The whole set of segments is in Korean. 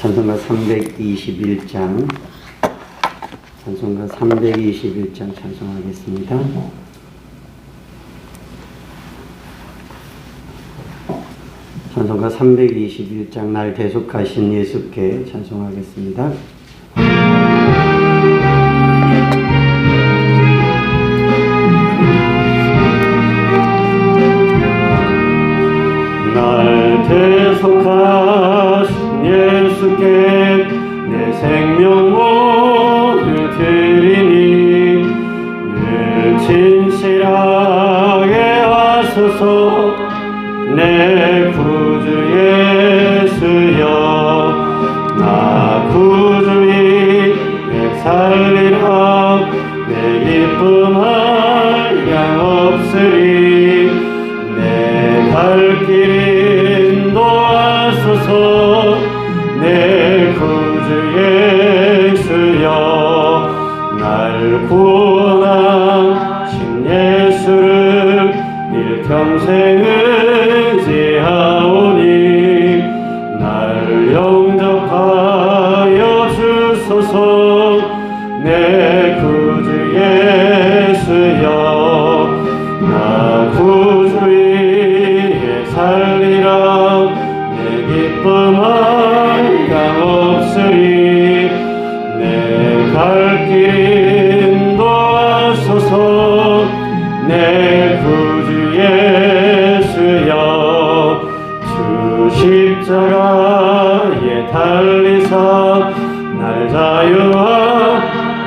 찬송가 321장 찬송가 321장 찬송하겠습니다. 찬송가 321장 날 대속하신 예수께 찬송하겠습니다. 생명을 드리니 늘 진실하게 하소서 날 구원하신 예수를 일 평생 의 내 구주 예수여 주 십자가에 달리사 날 자유하게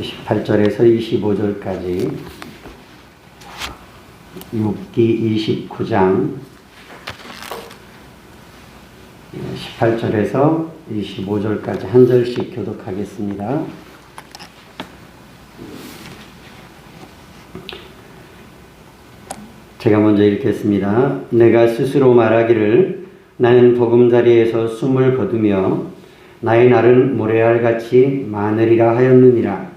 18절에서 25절까지 욥기 29장 18절에서 25절까지 한 절씩 교독하겠습니다. 제가 먼저 읽겠습니다. 내가 스스로 말하기를 나는 보금자리에서 숨을 거두며 나의 날은 모래알같이 마늘이라 하였느니라.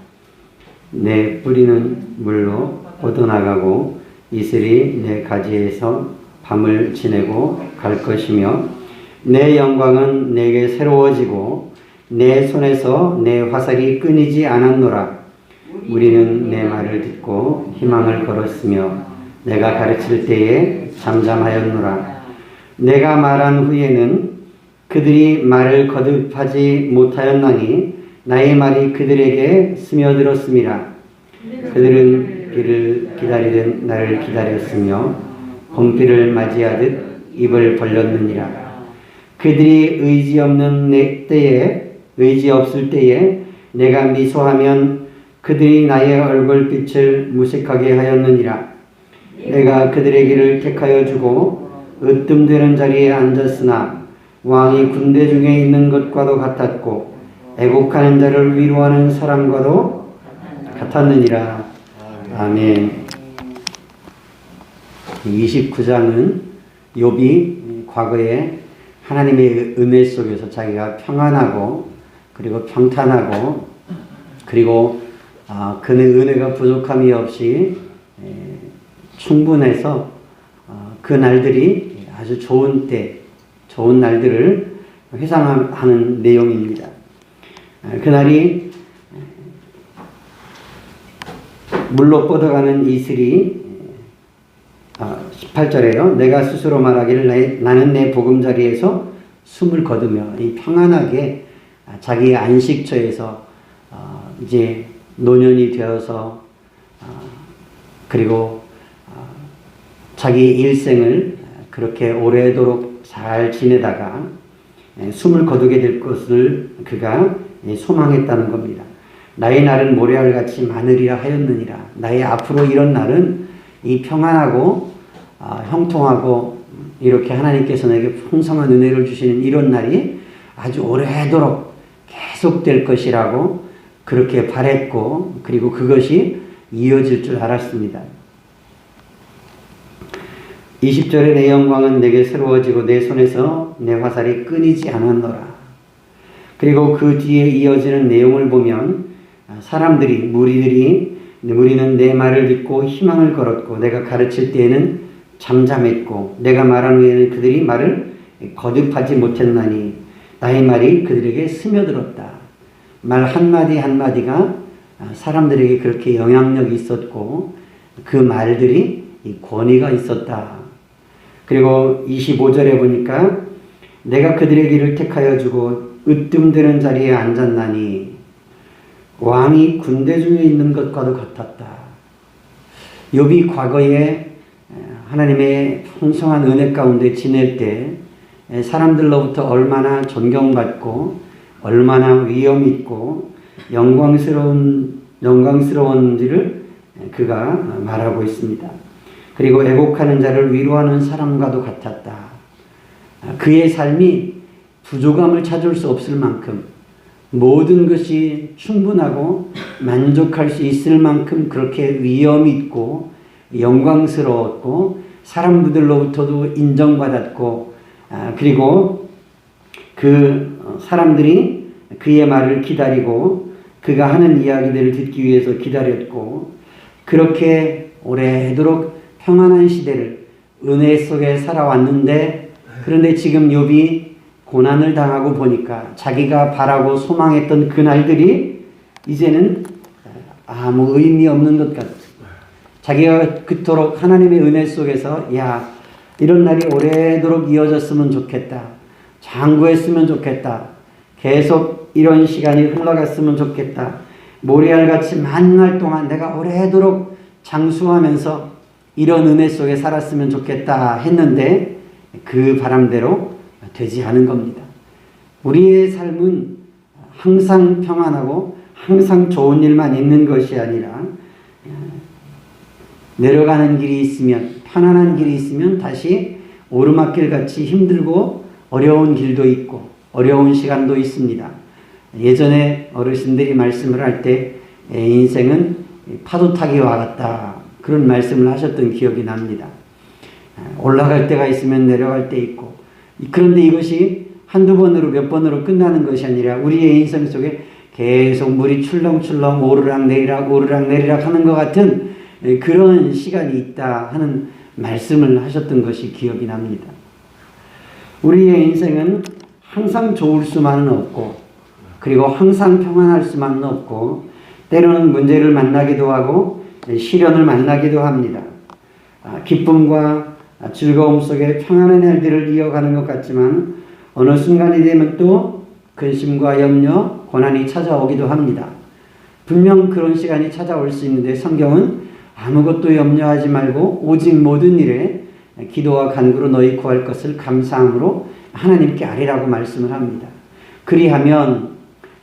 내 뿌리는 물로 뻗어나가고 이슬이 내 가지에서 밤을 지내고 갈 것이며 내 영광은 내게 새로워지고 내 손에서 내 화살이 끊이지 않았노라. 우리는 내 말을 듣고 희망을 걸었으며 내가 가르칠 때에 잠잠하였노라. 내가 말한 후에는 그들이 말을 거듭하지 못하였나니 나의 말이 그들에게 스며들었음이라. 그들은 비를 기다리듯 나를 기다렸으며 봄비를 맞이하듯 입을 벌렸느니라. 그들이 의지 없는 내 때에 의지 없을 때에 내가 미소하면 그들이 나의 얼굴빛을 무색하게 하였느니라. 내가 그들의 길을 택하여 주고 으뜸되는 자리에 앉았으나 왕이 군대 중에 있는 것과도 같았고 애곡하는 자를 위로하는 사람과도 같았느니라. 아멘. 29장은 욥이 과거에 하나님의 은혜 속에서 자기가 평안하고 그리고 평탄하고 그리고 아, 그의 은혜가 부족함이 없이 에, 충분해서 어, 그 날들이 아주 좋은 때, 좋은 날들을 회상하는 내용입니다. 아, 그날이 물로 뻗어가는 이슬이 아, 18절에요. 내가 스스로 말하기를 나- 나는 내 보금자리에서 숨을 거두며 이 평안하게 아, 자기의 안식처에서 어, 이제 노년이 되어서 어, 그리고 어, 자기 일생을 그렇게 오래도록 잘 지내다가 예, 숨을 거두게 될 것을 그가 예, 소망했다는 겁니다. 나의 날은 모래알 같이 마늘이라 하였느니라. 나의 앞으로 이런 날은 이 평안하고 아, 형통하고 이렇게 하나님께서 내게 풍성한 은혜를 주시는 이런 날이 아주 오래도록 계속될 것이라고 그렇게 바랬고 그리고 그것이 이어질 줄 알았습니다. 20절에 내 영광은 내게 새로워지고 내 손에서 내 화살이 끊이지 않았노라. 그리고 그 뒤에 이어지는 내용을 보면 사람들이 무리들이 무리는 내 말을 듣고 희망을 걸었고 내가 가르칠 때에는 잠잠했고 내가 말한 후에는 그들이 말을 거듭하지 못했나니 나의 말이 그들에게 스며들었다. 말 한마디 한마디가 사람들에게 그렇게 영향력이 있었고 그 말들이 권위가 있었다. 그리고 25절에 보니까 내가 그들의 길을 택하여 주고 으뜸되는 자리에 앉았나니 왕이 군대 중에 있는 것과도 같았다. 욥이 과거에 하나님의 풍성한 은혜 가운데 지낼 때 사람들로부터 얼마나 존경받고 얼마나 위험 있고 영광스러운 영광스러운지를 그가 말하고 있습니다. 그리고 애곡하는 자를 위로하는 사람과도 같았다. 그의 삶이 부족함을 찾을 수 없을 만큼 모든 것이 충분하고 만족할 수 있을 만큼 그렇게 위험 있고 영광스러웠고 사람들로부터도 인정받았고 아, 그리고 그 사람들이 그의 말을 기다리고 그가 하는 이야기들을 듣기 위해서 기다렸고 그렇게 오래도록 평안한 시대를 은혜 속에 살아왔는데 그런데 지금 욥이 고난을 당하고 보니까 자기가 바라고 소망했던 그 날들이 이제는 아무 의미 없는 것 같아. 자기가 그토록 하나님의 은혜 속에서 야 이런 날이 오래도록 이어졌으면 좋겠다. 장구했으면 좋겠다. 계속 이런 시간이 흘러갔으면 좋겠다. 모래알같이 만날 동안 내가 오래도록 장수하면서 이런 은혜 속에 살았으면 좋겠다 했는데 그 바람대로 되지 않은 겁니다. 우리의 삶은 항상 평안하고 항상 좋은 일만 있는 것이 아니라 내려가는 길이 있으면 편안한 길이 있으면 다시 오르막길 같이 힘들고 어려운 길도 있고 어려운 시간도 있습니다. 예전에 어르신들이 말씀을 할 때 인생은 파도 타기와 같다 그런 말씀을 하셨던 기억이 납니다. 올라갈 때가 있으면 내려갈 때 있고 그런데 이것이 한두 번으로 몇 번으로 끝나는 것이 아니라 우리의 인생 속에 계속 물이 출렁출렁 오르락 내리락 오르락 내리락 하는 것 같은 그런 시간이 있다 하는 말씀을 하셨던 것이 기억이 납니다. 우리의 인생은 항상 좋을 수만은 없고 그리고 항상 평안할 수만은 없고 때로는 문제를 만나기도 하고 시련을 만나기도 합니다. 기쁨과 즐거움 속에 평안한 날들을 이어가는 것 같지만 어느 순간이 되면 또 근심과 염려, 고난이 찾아오기도 합니다. 분명 그런 시간이 찾아올 수 있는데 성경은 아무것도 염려하지 말고 오직 모든 일에 기도와 간구로 너희 구할 것을 감사함으로 하나님께 아뢰라고 말씀을 합니다. 그리하면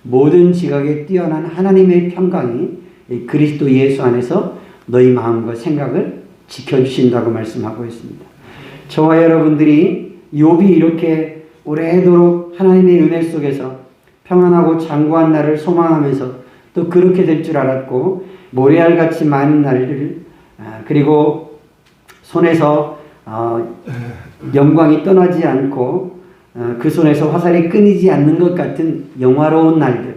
모든 지각에 뛰어난 하나님의 평강이 그리스도 예수 안에서 너희 마음과 생각을 지켜주신다고 말씀하고 있습니다. 저와 여러분들이 욥이 이렇게 오래도록 하나님의 은혜 속에서 평안하고 장구한 날을 소망하면서 또 그렇게 될 줄 알았고 모래알 같이 많은 날들 아, 그리고 손에서 어, 영광이 떠나지 않고 어, 그 손에서 화살이 끊이지 않는 것 같은 영화로운 날들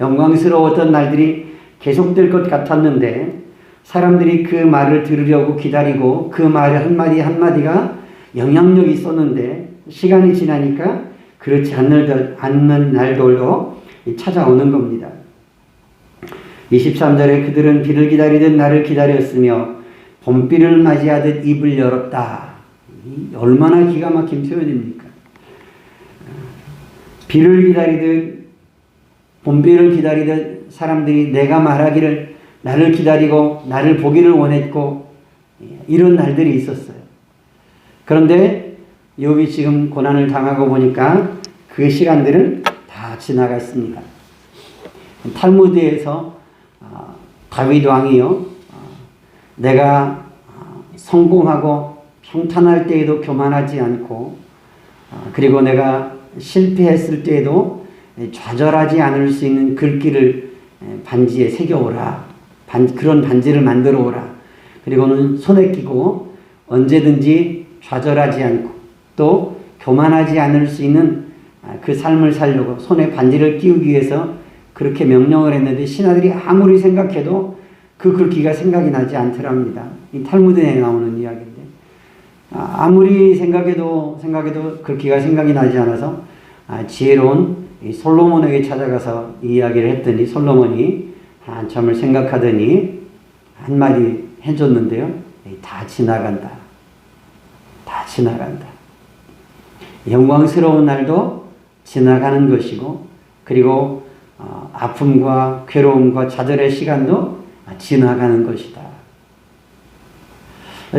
영광스러웠던 날들이 계속될 것 같았는데 사람들이 그 말을 들으려고 기다리고 그말 한마디 한마디가 영향력이 있었는데 시간이 지나니까 그렇지 않는, 않는 날들도 찾아오는 겁니다. 23절에 그들은 비를 기다리듯 나를 기다렸으며 봄비를 맞이하듯 입을 열었다. 얼마나 기가 막힌 표현입니까? 비를 기다리듯 봄비를 기다리듯 사람들이 내가 말하기를 나를 기다리고 나를 보기를 원했고 이런 날들이 있었어요. 그런데 욥이 지금 고난을 당하고 보니까 그 시간들은 다 지나갔습니다. 탈무드에서 어, 다윗 왕이요 어, 내가 어, 성공하고 평탄할 때에도 교만하지 않고 어, 그리고 내가 실패했을 때에도 좌절하지 않을 수 있는 글귀를 에, 반지에 새겨오라. 반, 그런 반지를 만들어 오라. 그리고는 손에 끼고 언제든지 좌절하지 않고 또 교만하지 않을 수 있는 아, 그 삶을 살려고 손에 반지를 끼우기 위해서 그렇게 명령을 했는데 신하들이 아무리 생각해도 그 글귀가 생각이 나지 않더랍니다. 이 탈무드에 나오는 이야기인데. 아, 아무리 생각해도 생각해도 글귀가 생각이 나지 않아서 아, 지혜로운 솔로몬에게 찾아가서 이 이야기를 했더니 솔로몬이 한참을 생각하더니 한마디 해줬는데요. 다 지나간다. 다 지나간다. 영광스러운 날도 지나가는 것이고 그리고 어, 아픔과 괴로움과 좌절의 시간도 지나가는 것이다.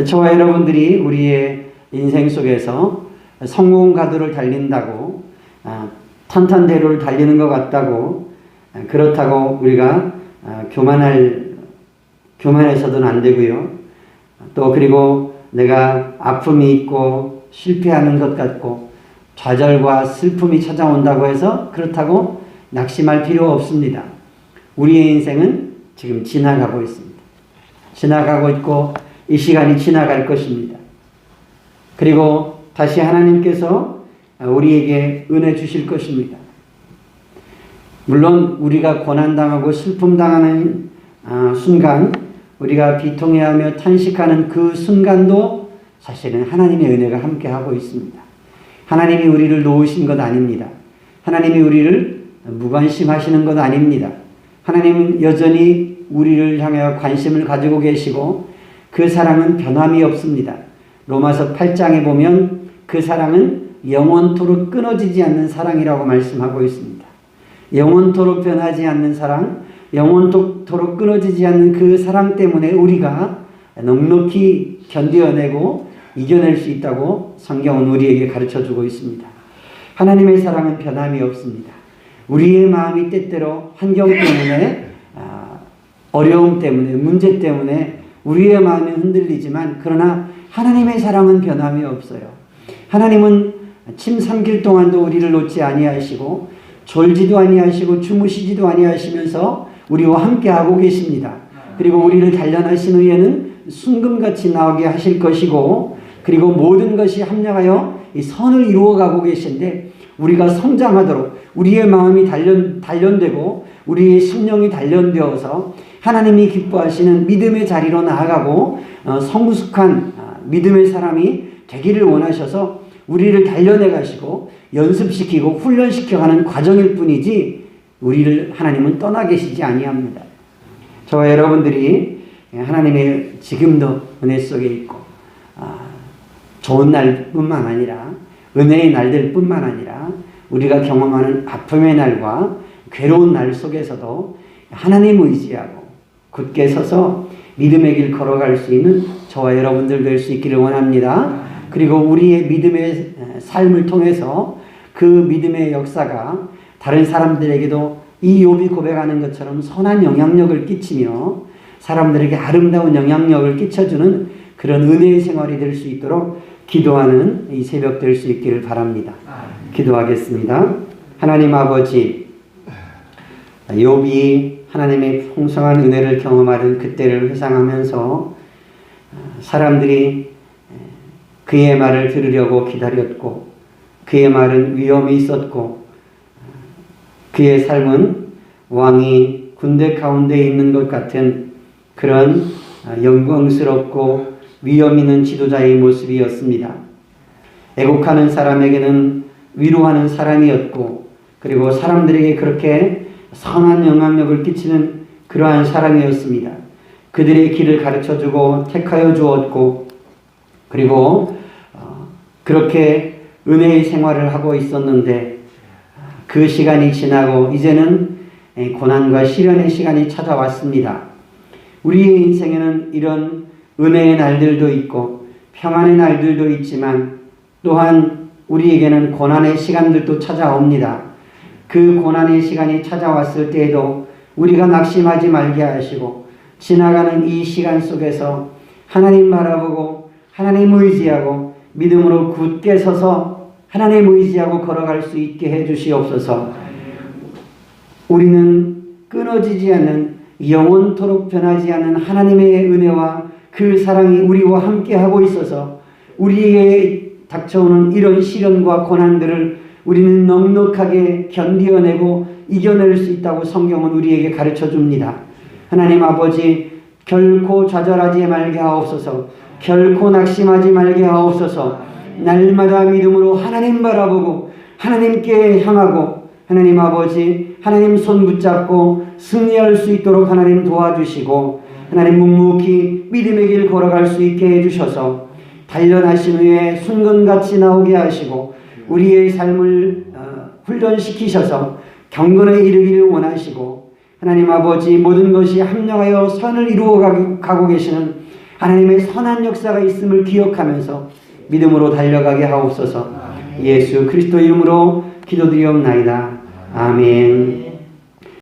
저와 여러분들이 우리의 인생 속에서 성공 가도를 달린다고 아, 탄탄대로를 달리는 것 같다고 아, 그렇다고 우리가 아, 교만할 교만해서는 안 되고요. 또 그리고 내가 아픔이 있고 실패하는 것 같고 좌절과 슬픔이 찾아온다고 해서 그렇다고 낙심할 필요 없습니다. 우리의 인생은 지금 지나가고 있습니다. 지나가고 있고 이 시간이 지나갈 것입니다. 그리고 다시 하나님께서 우리에게 은혜 주실 것입니다. 물론 우리가 고난당하고 슬픔당하는 아, 순간 우리가 비통해하며 탄식하는 그 순간도 사실은 하나님의 은혜가 함께하고 있습니다. 하나님이 우리를 놓으신 것 아닙니다. 하나님이 우리를 무관심하시는 것 아닙니다. 하나님은 여전히 우리를 향하여 관심을 가지고 계시고 그 사랑은 변함이 없습니다. 로마서 8장에 보면 그 사랑은 영원토록 끊어지지 않는 사랑이라고 말씀하고 있습니다. 영원토록 변하지 않는 사랑, 영원토록 끊어지지 않는 그 사랑 때문에 우리가 넉넉히 견뎌내고 이겨낼 수 있다고 성경은 우리에게 가르쳐 주고 있습니다. 하나님의 사랑은 변함이 없습니다. 우리의 마음이 때때로 환경 때문에 아, 어려움 때문에 문제 때문에 우리의 마음이 흔들리지만 그러나 하나님의 사랑은 변함이 없어요. 하나님은 침 삼킬 동안도 우리를 놓지 아니하시고 졸지도 아니하시고 주무시지도 아니하시면서 우리와 함께 하고 계십니다. 그리고 우리를 단련하신 후에는 순금같이 나오게 하실 것이고 그리고 모든 것이 합력하여 이 선을 이루어가고 계신데 우리가 성장하도록 우리의 마음이 단련, 단련되고 우리의 심령이 단련되어서 하나님이 기뻐하시는 믿음의 자리로 나아가고 어, 성숙한 어, 믿음의 사람이 되기를 원하셔서 우리를 단련해 가시고 연습시키고 훈련시켜 가는 과정일 뿐이지 우리를 하나님은 떠나 계시지 아니합니다. 저와 여러분들이 하나님의 지금도 은혜 속에 있고 아, 좋은 날뿐만 아니라 은혜의 날들뿐만 아니라 우리가 경험하는 아픔의 날과 괴로운 날 속에서도 하나님 의지하고 굳게 서서 믿음의 길 걸어갈 수 있는 저와 여러분들 될 수 있기를 원합니다. 그리고 우리의 믿음의 삶을 통해서 그 믿음의 역사가 다른 사람들에게도 이 욥이 고백하는 것처럼 선한 영향력을 끼치며 사람들에게 아름다운 영향력을 끼쳐주는 그런 은혜의 생활이 될 수 있도록 기도하는 이 새벽 될 수 있기를 바랍니다. 기도하겠습니다. 하나님 아버지, 욥이 하나님의 풍성한 은혜를 경험하는 그때를 회상하면서 사람들이 그의 말을 들으려고 기다렸고 그의 말은 위험이 있었고 그의 삶은 왕이 군대 가운데 있는 것 같은 그런 영광스럽고 위험 있는 지도자의 모습이었습니다. 애곡하는 사람에게는 위로하는 사람이었고 그리고 사람들에게 그렇게 선한 영향력을 끼치는 그러한 사람이었습니다. 그들의 길을 가르쳐 주고 택하여 주었고 그리고 어, 그렇게 은혜의 생활을 하고 있었는데 그 시간이 지나고 이제는 고난과 시련의 시간이 찾아왔습니다. 우리의 인생에는 이런 은혜의 날들도 있고 평안의 날들도 있지만 또한 우리에게는 고난의 시간들도 찾아옵니다. 그 고난의 시간이 찾아왔을 때에도 우리가 낙심하지 말게 하시고 지나가는 이 시간 속에서 하나님 바라보고 하나님 의지하고 믿음으로 굳게 서서 하나님 의지하고 걸어갈 수 있게 해 주시옵소서. 우리는 끊어지지 않는 영원토록 변하지 않는 하나님의 은혜와 그 사랑이 우리와 함께 하고 있어서 우리에게 닥쳐오는 이런 시련과 고난들을 우리는 넉넉하게 견디어내고 이겨낼 수 있다고 성경은 우리에게 가르쳐 줍니다. 하나님 아버지 결코 좌절하지 말게 하옵소서. 결코 낙심하지 말게 하옵소서. 날마다 믿음으로 하나님 바라보고 하나님께 향하고 하나님 아버지 하나님 손 붙잡고 승리할 수 있도록 하나님 도와주시고 하나님 묵묵히 믿음의 길 걸어갈 수 있게 해주셔서 단련하신 후에 순간같이 나오게 하시고 우리의 삶을 어, 훈련시키셔서 경건에 이르기를 원하시고 하나님 아버지 모든 것이 합력하여 선을 이루어 가고 계시는 하나님의 선한 역사가 있음을 기억하면서 믿음으로 달려가게 하옵소서 예수 그리스도 이름으로 기도드리옵나이다. 아멘.